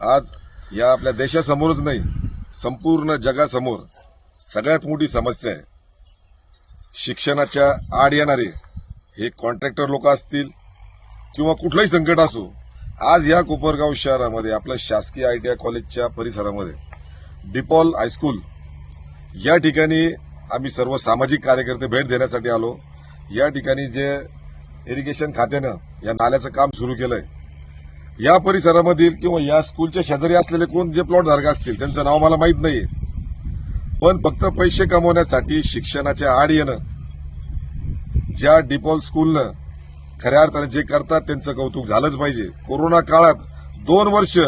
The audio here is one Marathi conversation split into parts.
आज या आपल्या देशासमोरच नाही संपूर्ण जगासमोर सगळ्यात मोठी समस्या आहे. शिक्षणाच्या आड येणारे हे कॉन्ट्रॅक्टर लोक असतील किंवा कुठलंही संकट असो आज या कोपरगाव शहरामध्ये आपल्या शासकीय आय टी आय कॉलेजच्या परिसरामध्ये डिपॉल हायस्कूल या ठिकाणी आम्ही सर्व सामाजिक कार्यकर्ते भेट देण्यासाठी आलो. या ठिकाणी जे इरिगेशन खात्यानं या नाल्याचं काम सुरू केलंय. या परिसरामधील किंवा या स्कूलच्या शेजारी असलेले कोण जे प्लॉट धारक असतील त्यांचं नाव मला माहीत नाहीये. पण फक्त पैसे कमवण्यासाठी शिक्षणाच्या आड येणं ज्या डिपॉल स्कूलनं खऱ्या अर्थाने जे करतात त्यांचं कौतुक झालंच पाहिजे. कोरोना काळात दोन वर्ष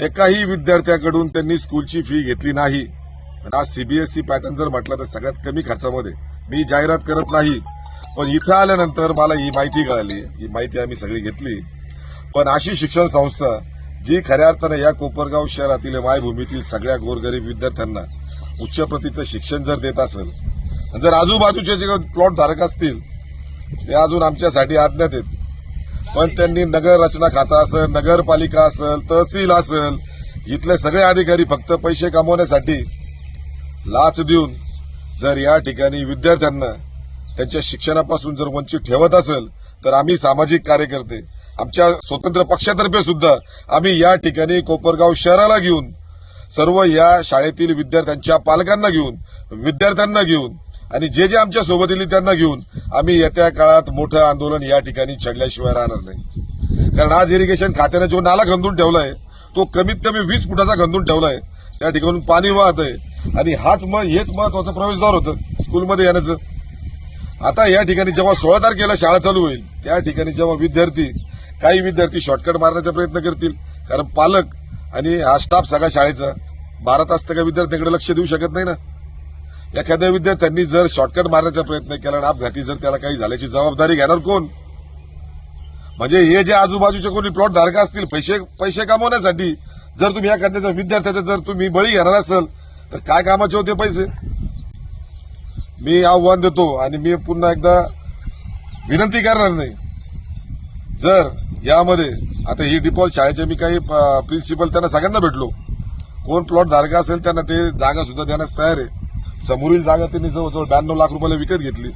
एकाही विद्यार्थ्याकडून त्यांनी स्कूलची फी घेतली नाही. आणि आज सीबीएसई पॅटर्न जर म्हटलं तर सगळ्यात कमी खर्चामध्ये. मी जाहिरात करत नाही पण इथं आल्यानंतर मला ही माहिती कळाली. ही माहिती आम्ही सगळी घेतली. पण अशी शिक्षण संस्था जी खऱ्या अर्थानं या कोपरगाव शहरातील मायभूमीतील सगळ्या गोरगरीब विद्यार्थ्यांना उच्च प्रतीचं शिक्षण जर देत असेल जर आजूबाजूचे जे प्लॉट धारक असतील ते अजून आमच्यासाठी आज्ञा आहेत. पण त्यांनी नगर रचना खाता असेल नगरपालिका असेल तहसील असेल इथले सगळे अधिकारी फक्त पैसे कमवण्यासाठी लाच देऊन जर या ठिकाणी विद्यार्थ्यांना त्यांच्या शिक्षणापासून जर वंचित ठेवत असेल तर आम्ही सामाजिक कार्यकर्ते आमच्या स्वतंत्र पक्षातर्फे सुद्धा आम्ही या ठिकाणी कोपरगाव शहराला घेऊन सर्व या शाळेतील विद्यार्थ्यांच्या पालकांना घेऊन विद्यार्थ्यांना घेऊन आणि जे जे आमच्यासोबत येईल त्यांना घेऊन आम्ही येत्या काळात मोठं आंदोलन या ठिकाणी छडल्याशिवाय राहणार नाही. कारण आज इरिगेशन खात्याने जो नाला खंदून ठेवलाय तो कमीत कमी वीस फुटाचा खंदून ठेवलाय. त्या ठिकाणून पाणी वाहत आहे. आणि हाच मग हेच महत्वाचं प्रवेशद्वार होतं स्कूलमध्ये येण्याचं. आता या ठिकाणी जेव्हा सोळा तारखेला शाळा चालू होईल त्या ठिकाणी जेव्हा विद्यार्थी काही विद्यार्थी शॉर्टकट मारण्याचा प्रयत्न करतील. कारण पालक आणि हा स्टाफ सगळ्या शाळेचा. बारा तास त्या विद्यार्थ्यांकडे लक्ष देऊ शकत नाही ना. एखाद्या विद्यार्थ्यांनी जर शॉर्टकट मारण्याचा प्रयत्न केला आणि अपघाती जर त्याला काही झाल्याची जबाबदारी घेणार कोण? म्हणजे हे जे आजूबाजूचे कोणी प्लॉट धारक असतील पैसे पैसे कमवण्यासाठी जर तुम्ही एखाद्याचा विद्यार्थ्याचा जर तुम्ही बळी घेणार असाल तर काय कामाचे होते पैसे? मी आव्हान देतो आणि मी पुन्हा एकदा विनंती करणार नाही. जर यामध्ये आता ही डिपॉल शाळेचे मी काही प्रिन्सिपल त्यांना सगळ्यांना भेटलो. कोण प्लॉट धारक असेल त्यांना ते जागा सुद्धा देण्यास तयार आहे. समोरील जागा त्यांनी जवळजवळ ब्याण्णव लाख रुपयाला विकत घेतली.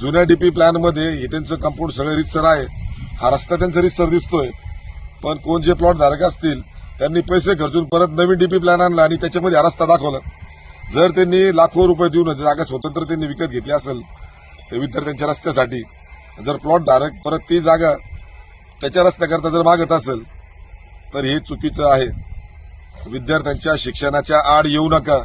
जुन्या डीपी प्लॅनमध्ये हे त्यांचं कंपाऊंड सगळं रितसर आहे. हा रस्ता त्यांचा रितसर दिसतोय. पण कोण जे प्लॉट धारक असतील त्यांनी पैसे खर्चून परत नवीन डीपी प्लॅन आणला आणि त्याच्यामध्ये हा रस्ता दाखवला. जर त्यांनी लाखो रुपये देऊन जागा स्वतंत्र त्यांनी विकत घेतली असेल तर विद्यार्थ्यांच्या रस्त्यासाठी जर प्लॉट धारक परत ती जागा त्याच्या रस्त्याकरता जर मागत असेल तर हे चुकीचं आहे. विद्यार्थ्यांच्या शिक्षणाच्या आड येऊ नका.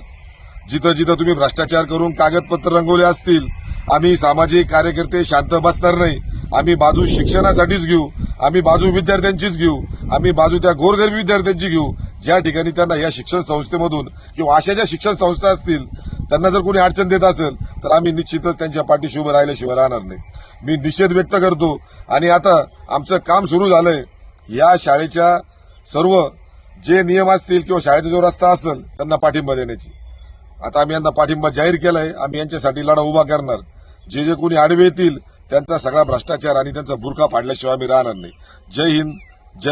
जिथं जिथं तुम्ही भ्रष्टाचार करून कागदपत्र रंगवले असतील आम्ही सामाजिक कार्यकर्ते शांत बसणार नाही. आम्ही बाजू शिक्षणासाठीच घेऊ आम्ही बाजू विद्यार्थ्यांचीच घेऊ. आम्ही बाजू त्या गोरगरीब विद्यार्थ्यांची घेऊ. ज्या ठिकाणी त्यांना या शिक्षण संस्थेमधून किंवा अशा ज्या शिक्षण संस्था असतील त्यांना जर कोणी अडचण देत असेल तर आम्ही निश्चितच त्यांच्या पाठीशी उभं राहिल्याशिवाय राहणार नाही. मी निषेध व्यक्त करतो. आणि आता आमचं काम सुरू झालंय. या शाळेच्या सर्व जे नियम असतील किंवा शाळेचा जो रस्ता असेल त्यांना पाठिंबा देण्याची. आता आम्ही यांना पाठिंबा जाहीर केलाय. आम्ही यांच्यासाठी लढा उभा करणार. जे जे कोणी आडवे येतील त्यांचा सगळा भ्रष्टाचार आणि त्यांचा बुरखा पाडल्याशिवाय आम्ही राहणार नाही. जय हिंद.